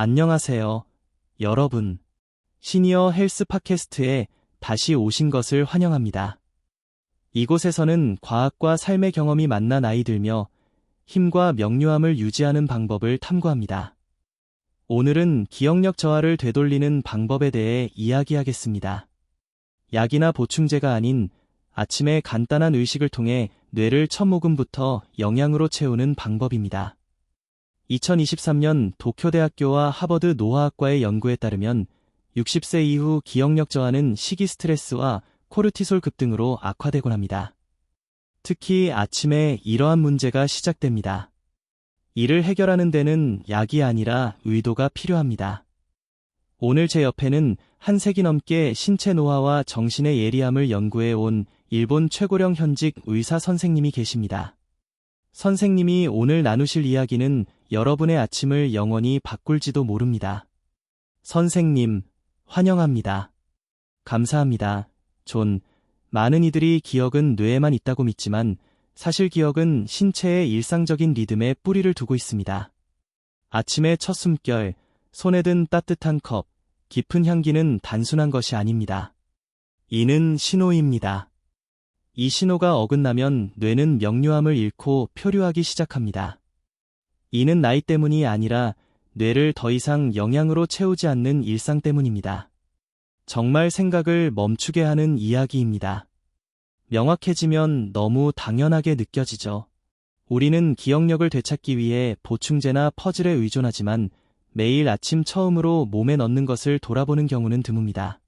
안녕하세요, 여러분. 시니어 헬스 팟캐스트에 다시 오신 것을 환영합니다. 이곳에서는 과학과 삶의 경험이 만나 나이 들며 힘과 명료함을 유지하는 방법을 탐구합니다. 오늘은 기억력 저하를 되돌리는 방법에 대해 이야기하겠습니다. 약이나 보충제가 아닌 아침에 간단한 의식을 통해 뇌를 첫 모금부터 영양으로 채우는 방법입니다. 2023년 도쿄대학교와 하버드 노화학과의 연구에 따르면 60세 이후 기억력 저하는 식이 스트레스와 코르티솔 급등으로 악화되곤 합니다. 특히 아침에 이러한 문제가 시작됩니다. 이를 해결하는 데는 약이 아니라 의도가 필요합니다. 오늘 제 옆에는 한 세기 넘게 신체 노화와 정신의 예리함을 연구해 온 일본 최고령 현직 의사 선생님이 계십니다. 선생님이 오늘 나누실 이야기는 여러분의 아침을 영원히 바꿀지도 모릅니다. 선생님, 환영합니다. 감사합니다. 존, 많은 이들이 기억은 뇌에만 있다고 믿지만 사실 기억은 신체의 일상적인 리듬에 뿌리를 두고 있습니다. 아침의 첫 숨결, 손에 든 따뜻한 컵, 깊은 향기는 단순한 것이 아닙니다. 이는 신호입니다. 이 신호가 어긋나면 뇌는 명료함을 잃고 표류하기 시작합니다. 이는 나이 때문이 아니라 뇌를 더 이상 영양으로 채우지 않는 일상 때문입니다. 정말 생각을 멈추게 하는 이야기입니다. 명확해지면 너무 당연하게 느껴지죠. 우리는 기억력을 되찾기 위해 보충제나 퍼즐에 의존하지만 매일 아침 처음으로 몸에 넣는 것을 돌아보는 경우는 드뭅니다.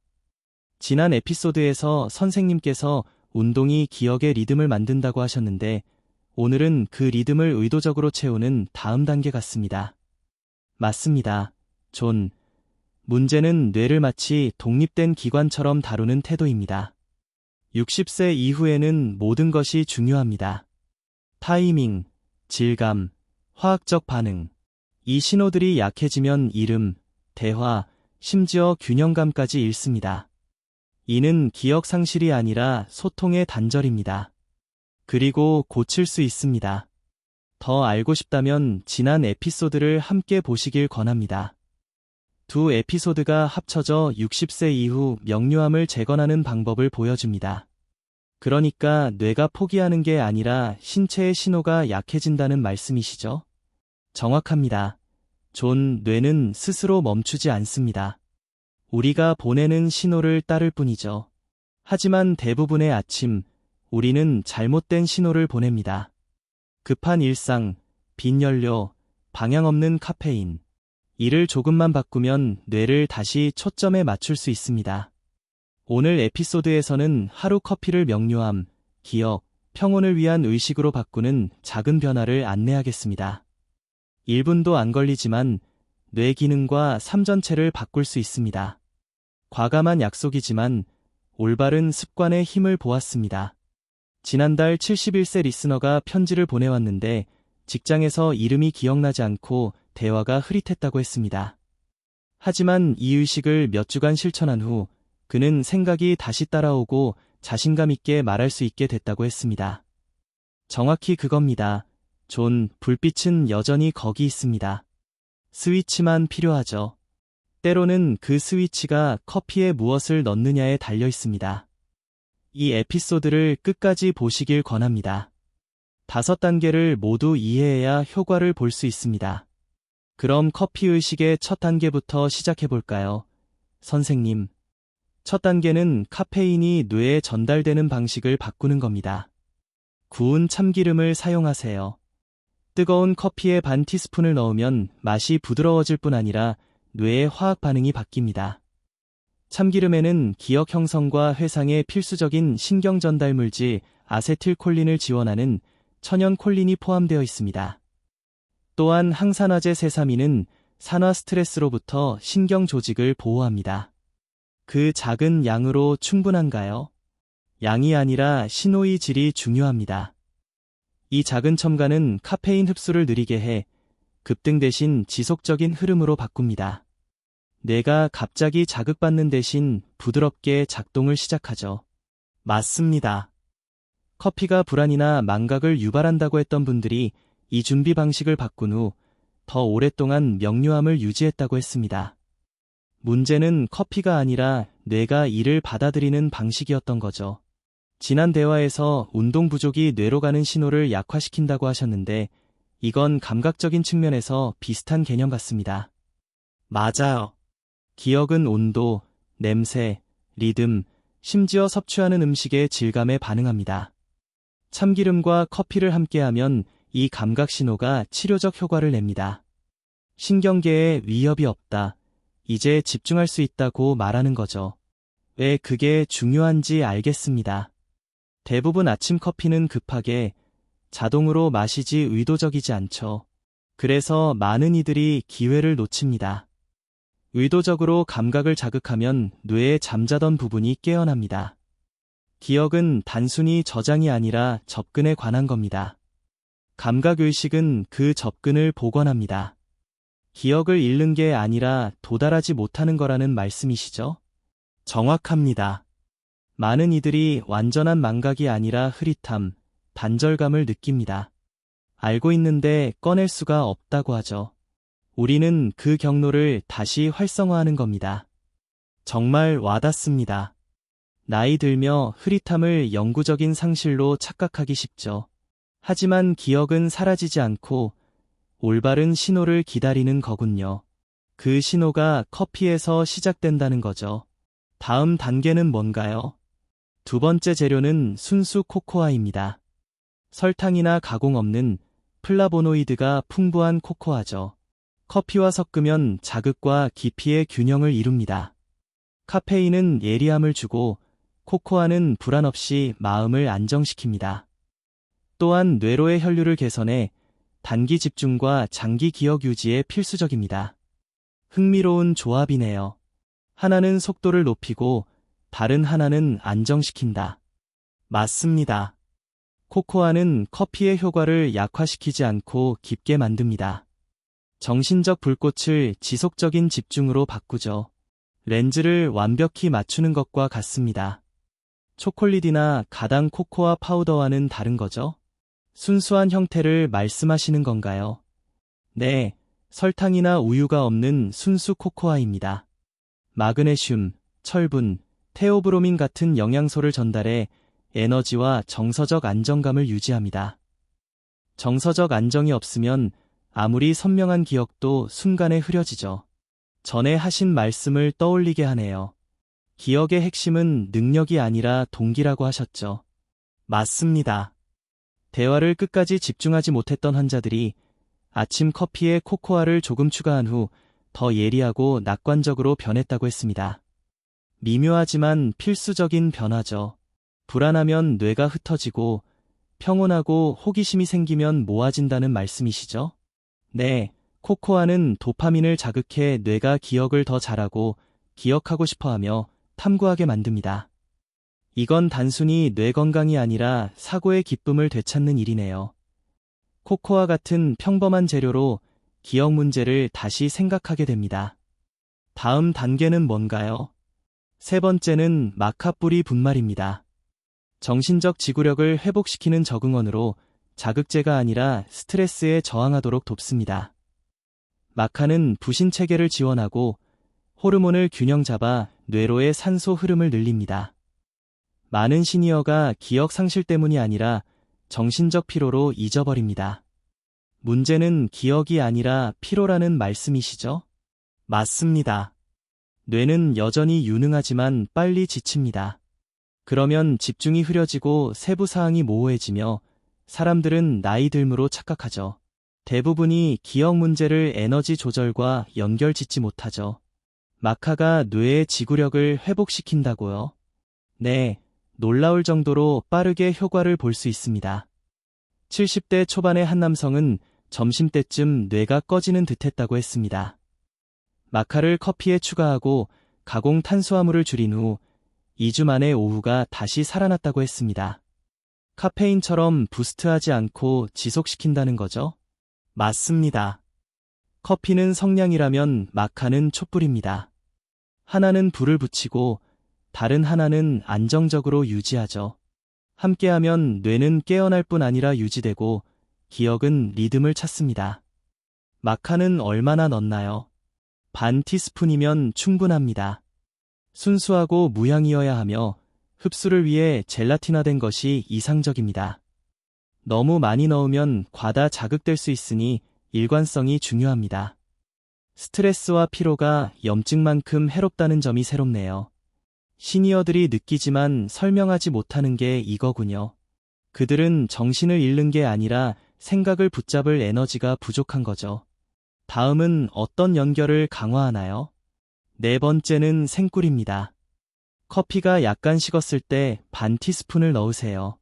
지난 에피소드에서 선생님께서 운동이 기억의 리듬을 만든다고 하셨는데 오늘은 그 리듬을 의도적으로 채우는 다음 단계 같습니다. 맞습니다. 존. 문제는 뇌를 마치 독립된 기관처럼 다루는 태도입니다. 60세 이후에는 모든 것이 중요합니다. 타이밍, 질감, 화학적 반응. 이 신호들이 약해지면 이름, 대화, 심지어 균형감까지 잃습니다. 이는 기억 상실이 아니라 소통의 단절입니다. 그리고 고칠 수 있습니다. 더 알고 싶다면 지난 에피소드를 함께 보시길 권합니다. 두 에피소드가 합쳐져 60세 이후 명료함을 재건하는 방법을 보여줍니다. 그러니까 뇌가 포기하는 게 아니라 신체의 신호가 약해진다는 말씀이시죠? 정확합니다. 존 뇌는 스스로 멈추지 않습니다. 우리가 보내는 신호를 따를 뿐이죠. 하지만 대부분의 아침, 우리는 잘못된 신호를 보냅니다. 급한 일상, 빈 연료, 방향 없는 카페인. 이를 조금만 바꾸면 뇌를 다시 초점에 맞출 수 있습니다. 오늘 에피소드에서는 하루 커피를 명료함, 기억, 평온을 위한 의식으로 바꾸는 작은 변화를 안내하겠습니다. 1분도 안 걸리지만 뇌 기능과 삶 전체를 바꿀 수 있습니다. 과감한 약속이지만 올바른 습관의 힘을 보았습니다. 지난달 71세 리스너가 편지를 보내왔는데 직장에서 이름이 기억나지 않고 대화가 흐릿했다고 했습니다. 하지만 이 의식을 몇 주간 실천한 후 그는 생각이 다시 따라오고 자신감 있게 말할 수 있게 됐다고 했습니다. 정확히 그겁니다. 존, 불빛은 여전히 거기 있습니다. 스위치만 필요하죠. 때로는 그 스위치가 커피에 무엇을 넣느냐에 달려 있습니다. 이 에피소드를 끝까지 보시길 권합니다. 다섯 단계를 모두 이해해야 효과를 볼 수 있습니다. 그럼 커피 의식의 첫 단계부터 시작해 볼까요? 선생님. 첫 단계는 카페인이 뇌에 전달되는 방식을 바꾸는 겁니다. 구운 참기름을 사용하세요. 뜨거운 커피에 반 티스푼을 넣으면 맛이 부드러워질 뿐 아니라 뇌의 화학 반응이 바뀝니다. 참기름에는 기억 형성과 회상에 필수적인 신경 전달 물질 아세틸콜린을 지원하는 천연 콜린이 포함되어 있습니다. 또한 항산화제 세사민은 산화 스트레스로부터 신경 조직을 보호합니다. 그 작은 양으로 충분한가요? 양이 아니라 신호의 질이 중요합니다. 이 작은 첨가는 카페인 흡수를 느리게 해 급등 대신 지속적인 흐름으로 바꿉니다. 뇌가 갑자기 자극받는 대신 부드럽게 작동을 시작하죠. 맞습니다. 커피가 불안이나 망각을 유발한다고 했던 분들이 이 준비 방식을 바꾼 후 더 오랫동안 명료함을 유지했다고 했습니다. 문제는 커피가 아니라 뇌가 이를 받아들이는 방식이었던 거죠. 지난 대화에서 운동 부족이 뇌로 가는 신호를 약화시킨다고 하셨는데 이건 감각적인 측면에서 비슷한 개념 같습니다. 맞아요. 기억은 온도, 냄새, 리듬, 심지어 섭취하는 음식의 질감에 반응합니다. 참기름과 커피를 함께하면 이 감각 신호가 치료적 효과를 냅니다. 신경계에 위협이 없다. 이제 집중할 수 있다고 말하는 거죠. 왜 그게 중요한지 알겠습니다. 대부분 아침 커피는 급하게 자동으로 마시지 의도적이지 않죠. 그래서 많은 이들이 기회를 놓칩니다. 의도적으로 감각을 자극하면 뇌에 잠자던 부분이 깨어납니다. 기억은 단순히 저장이 아니라 접근에 관한 겁니다. 감각의식은 그 접근을 복원합니다. 기억을 잃는 게 아니라 도달하지 못하는 거라는 말씀이시죠? 정확합니다. 많은 이들이 완전한 망각이 아니라 흐릿함, 단절감을 느낍니다. 알고 있는데 꺼낼 수가 없다고 하죠. 우리는 그 경로를 다시 활성화하는 겁니다. 정말 와닿습니다. 나이 들며 흐릿함을 영구적인 상실로 착각하기 쉽죠. 하지만 기억은 사라지지 않고 올바른 신호를 기다리는 거군요. 그 신호가 커피에서 시작된다는 거죠. 다음 단계는 뭔가요? 두 번째 재료는 순수 코코아입니다. 설탕이나 가공 없는 플라보노이드가 풍부한 코코아죠. 커피와 섞으면 자극과 깊이의 균형을 이룹니다. 카페인은 예리함을 주고 코코아는 불안 없이 마음을 안정시킵니다. 또한 뇌로의 혈류를 개선해 단기 집중과 장기 기억 유지에 필수적입니다. 흥미로운 조합이네요. 하나는 속도를 높이고 다른 하나는 안정시킨다. 맞습니다. 코코아는 커피의 효과를 약화시키지 않고 깊게 만듭니다. 정신적 불꽃을 지속적인 집중으로 바꾸죠. 렌즈를 완벽히 맞추는 것과 같습니다. 초콜릿이나 가당 코코아 파우더와는 다른 거죠? 순수한 형태를 말씀하시는 건가요? 네, 설탕이나 우유가 없는 순수 코코아입니다. 마그네슘, 철분, 테오브로민 같은 영양소를 전달해 에너지와 정서적 안정감을 유지합니다. 정서적 안정이 없으면 아무리 선명한 기억도 순간에 흐려지죠. 전에 하신 말씀을 떠올리게 하네요. 기억의 핵심은 능력이 아니라 동기라고 하셨죠. 맞습니다. 대화를 끝까지 집중하지 못했던 환자들이 아침 커피에 코코아를 조금 추가한 후 더 예리하고 낙관적으로 변했다고 했습니다. 미묘하지만 필수적인 변화죠. 불안하면 뇌가 흩어지고 평온하고 호기심이 생기면 모아진다는 말씀이시죠? 네, 코코아는 도파민을 자극해 뇌가 기억을 더 잘하고 기억하고 싶어 하며 탐구하게 만듭니다. 이건 단순히 뇌 건강이 아니라 사고의 기쁨을 되찾는 일이네요. 코코아 같은 평범한 재료로 기억 문제를 다시 생각하게 됩니다. 다음 단계는 뭔가요? 세 번째는 마카뿌리 분말입니다. 정신적 지구력을 회복시키는 적응원으로 자극제가 아니라 스트레스에 저항하도록 돕습니다. 마카는 부신 체계를 지원하고 호르몬을 균형 잡아 뇌로의 산소 흐름을 늘립니다. 많은 시니어가 기억 상실 때문이 아니라 정신적 피로로 잊어버립니다. 문제는 기억이 아니라 피로라는 말씀이시죠? 맞습니다. 뇌는 여전히 유능하지만 빨리 지칩니다. 그러면 집중이 흐려지고 세부 사항이 모호해지며 사람들은 나이 들므로 착각하죠. 대부분이 기억 문제를 에너지 조절과 연결 짓지 못하죠. 마카가 뇌의 지구력을 회복시킨다고요? 네, 놀라울 정도로 빠르게 효과를 볼 수 있습니다. 70대 초반의 한 남성은 점심때쯤 뇌가 꺼지는 듯 했다고 했습니다. 마카를 커피에 추가하고 가공 탄수화물을 줄인 후 2주 만에 오후가 다시 살아났다고 했습니다. 카페인처럼 부스트하지 않고 지속시킨다는 거죠? 맞습니다. 커피는 성냥이라면 마카는 촛불입니다. 하나는 불을 붙이고 다른 하나는 안정적으로 유지하죠. 함께하면 뇌는 깨어날 뿐 아니라 유지되고 기억은 리듬을 찾습니다. 마카는 얼마나 넣나요? 반 티스푼이면 충분합니다. 순수하고 무향이어야 하며 흡수를 위해 젤라틴화된 것이 이상적입니다. 너무 많이 넣으면 과다 자극될 수 있으니 일관성이 중요합니다. 스트레스와 피로가 염증만큼 해롭다는 점이 새롭네요. 시니어들이 느끼지만 설명하지 못하는 게 이거군요. 그들은 정신을 잃는 게 아니라 생각을 붙잡을 에너지가 부족한 거죠. 다음은 어떤 연결을 강화하나요? 네 번째는 생꿀입니다. 커피가 약간 식었을 때 반 티스푼을 넣으세요.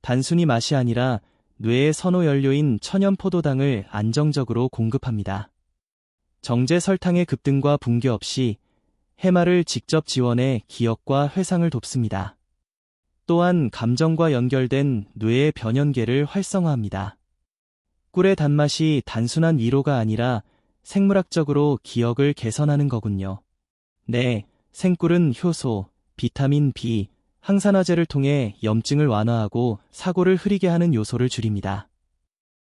단순히 맛이 아니라 뇌의 선호 연료인 천연 포도당을 안정적으로 공급합니다. 정제 설탕의 급등과 붕괴 없이 해마를 직접 지원해 기억과 회상을 돕습니다. 또한 감정과 연결된 뇌의 변연계를 활성화합니다. 꿀의 단맛이 단순한 위로가 아니라 생물학적으로 기억을 개선하는 거군요. 네, 생꿀은 효소, 비타민 B, 항산화제를 통해 염증을 완화하고 사고를 흐리게 하는 요소를 줄입니다.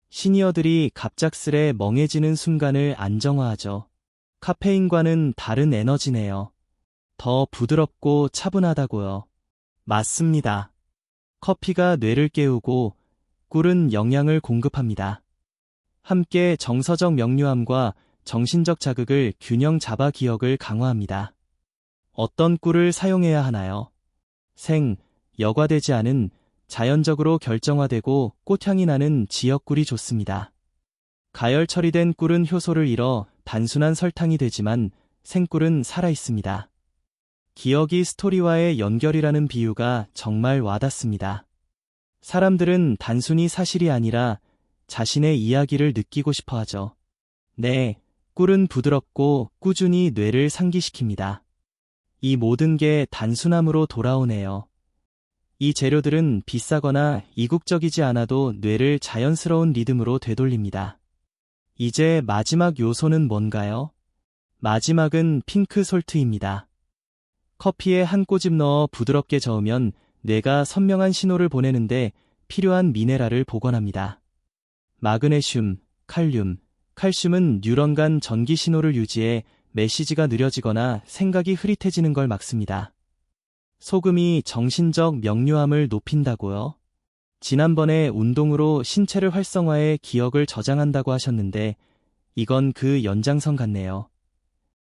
시니어들이 갑작스레 멍해지는 순간을 안정화하죠. 카페인과는 다른 에너지네요. 더 부드럽고 차분하다고요. 맞습니다. 커피가 뇌를 깨우고 꿀은 영양을 공급합니다. 함께 정서적 명료함과 정신적 자극을 균형 잡아 기억을 강화합니다. 어떤 꿀을 사용해야 하나요? 생, 여과되지 않은 자연적으로 결정화되고 꽃향이 나는 지역꿀이 좋습니다. 가열 처리된 꿀은 효소를 잃어 단순한 설탕이 되지만 생꿀은 살아있습니다. 기억이 스토리와의 연결이라는 비유가 정말 와닿습니다. 사람들은 단순히 사실이 아니라 자신의 이야기를 느끼고 싶어 하죠. 네, 꿀은 부드럽고 꾸준히 뇌를 상기시킵니다. 이 모든 게 단순함으로 돌아오네요. 이 재료들은 비싸거나 이국적이지 않아도 뇌를 자연스러운 리듬으로 되돌립니다. 이제 마지막 요소는 뭔가요? 마지막은 핑크 솔트입니다. 커피에 한 꼬집 넣어 부드럽게 저으면 뇌가 선명한 신호를 보내는데 필요한 미네랄을 복원합니다. 마그네슘, 칼륨, 칼슘은 뉴런 간 전기 신호를 유지해 메시지가 느려지거나 생각이 흐릿해지는 걸 막습니다. 소금이 정신적 명료함을 높인다고요? 지난번에 운동으로 신체를 활성화해 기억을 저장한다고 하셨는데 이건 그 연장선 같네요.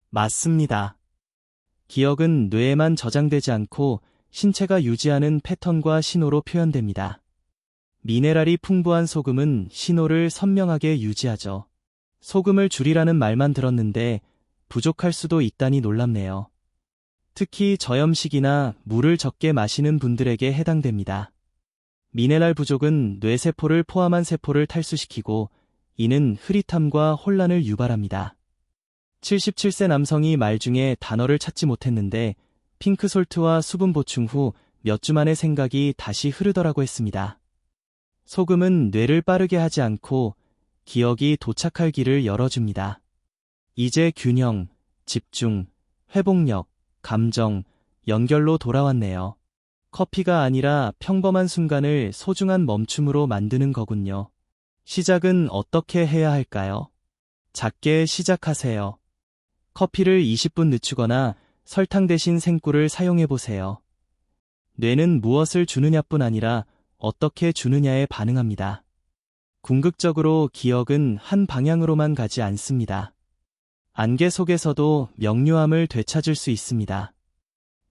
맞습니다. 기억은 뇌에만 저장되지 않고 신체가 유지하는 패턴과 신호로 표현됩니다. 미네랄이 풍부한 소금은 신호를 선명하게 유지하죠. 소금을 줄이라는 말만 들었는데 부족할 수도 있다니 놀랍네요. 특히 저염식이나 물을 적게 마시는 분들에게 해당됩니다. 미네랄 부족은 뇌세포를 포함한 세포를 탈수시키고 이는 흐릿함과 혼란을 유발합니다. 77세 남성이 말 중에 단어를 찾지 못했는데 핑크솔트와 수분 보충 후 몇 주 만에 생각이 다시 흐르더라고 했습니다. 소금은 뇌를 빠르게 하지 않고 기억이 도착할 길을 열어줍니다. 이제 균형, 집중, 회복력, 감정, 연결로 돌아왔네요. 커피가 아니라 평범한 순간을 소중한 멈춤으로 만드는 거군요. 시작은 어떻게 해야 할까요? 작게 시작하세요. 커피를 20분 늦추거나 설탕 대신 생꿀을 사용해 보세요. 뇌는 무엇을 주느냐뿐 아니라 어떻게 주느냐에 반응합니다. 궁극적으로 기억은 한 방향으로만 가지 않습니다. 안개 속에서도 명료함을 되찾을 수 있습니다.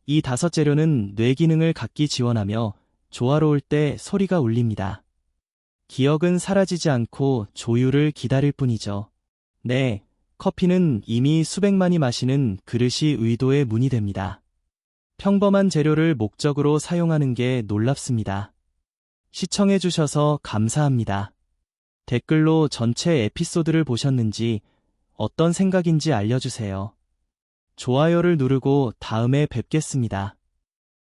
이 다섯 재료는 뇌 기능을 각기 지원하며 조화로울 때 소리가 울립니다. 기억은 사라지지 않고 조율을 기다릴 뿐이죠. 네, 커피는 이미 수백만이 마시는 그릇이 의도의 문이 됩니다. 평범한 재료를 목적으로 사용하는 게 놀랍습니다. 시청해주셔서 감사합니다. 댓글로 전체 에피소드를 보셨는지 어떤 생각인지 알려주세요. 좋아요를 누르고 다음에 뵙겠습니다.